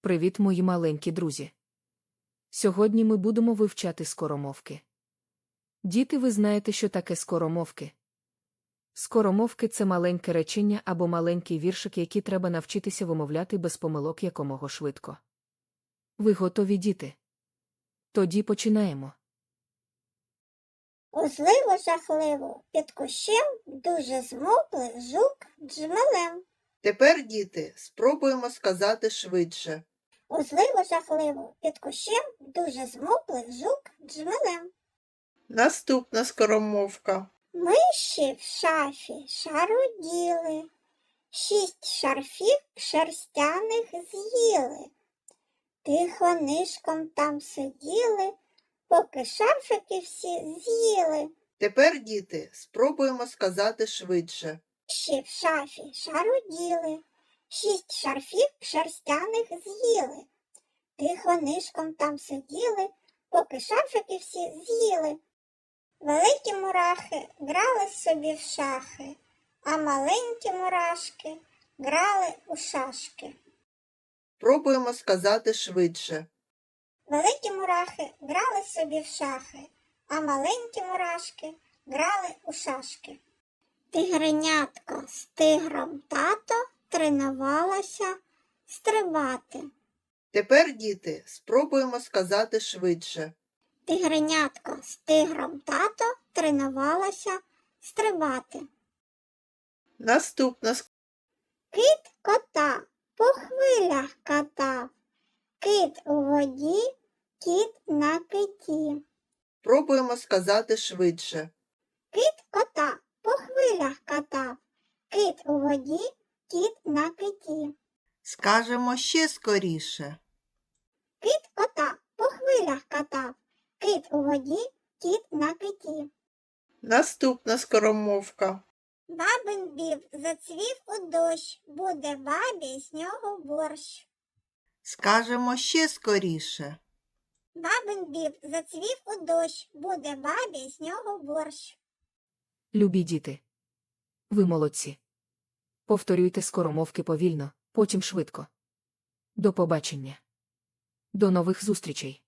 Привіт, мої маленькі друзі. Сьогодні ми будемо вивчати скоромовки. Діти, ви знаєте, що таке скоромовки? Скоромовки це маленьке речення або маленький віршик, який треба навчитися вимовляти без помилок якомога швидко. Ви готові діти? Тоді починаємо. Узливо жахливо, під кущем дуже змовкли жук джмелем. Тепер, діти, спробуємо сказати швидше. Узливо жахливо, під кущем дуже змовкли жук джмелем. Наступна скоромовка. Миші в шафі шаруділи, шість шарфів шерстяних з'їли. Тихо нишком там сиділи, поки шарфики всі з'їли. Тепер, діти, спробуємо сказати швидше. Миші в шафі шаруділи, шість шарфів шерстяних з'їли. Тихо нишком там сиділи, поки шарфики всі з'їли. Великі мурахи грали собі в шахи, а маленькі мурашки грали у шашки. Пробуємо сказати швидше. Великі мурахи грали собі в шахи, а маленькі мурашки грали у шашки. Тигренятко з тигром тато тренувалася стрибати. Тепер, діти, спробуємо сказати швидше. Тигренятко з тигром тато тренувалася стрибати. Наступна Кит кота по хвилях катав. Кит у воді, кіт на киті. Пробуємо сказати швидше. Кит кота по хвилях катав. Кит у воді, кіт на киті. Скажемо ще скоріше. Кит кота по хвилях катав. Кит у воді, кіт на киті. Наступна скоромовка. Бабин біб зацвів у дощ, буде бабі з нього борщ. Скажемо ще скоріше. Бабин біб зацвів у дощ, буде бабі з нього борщ. Любі діти. Ви молодці. Повторюйте скоромовки повільно, потім швидко. До побачення. До нових зустрічей.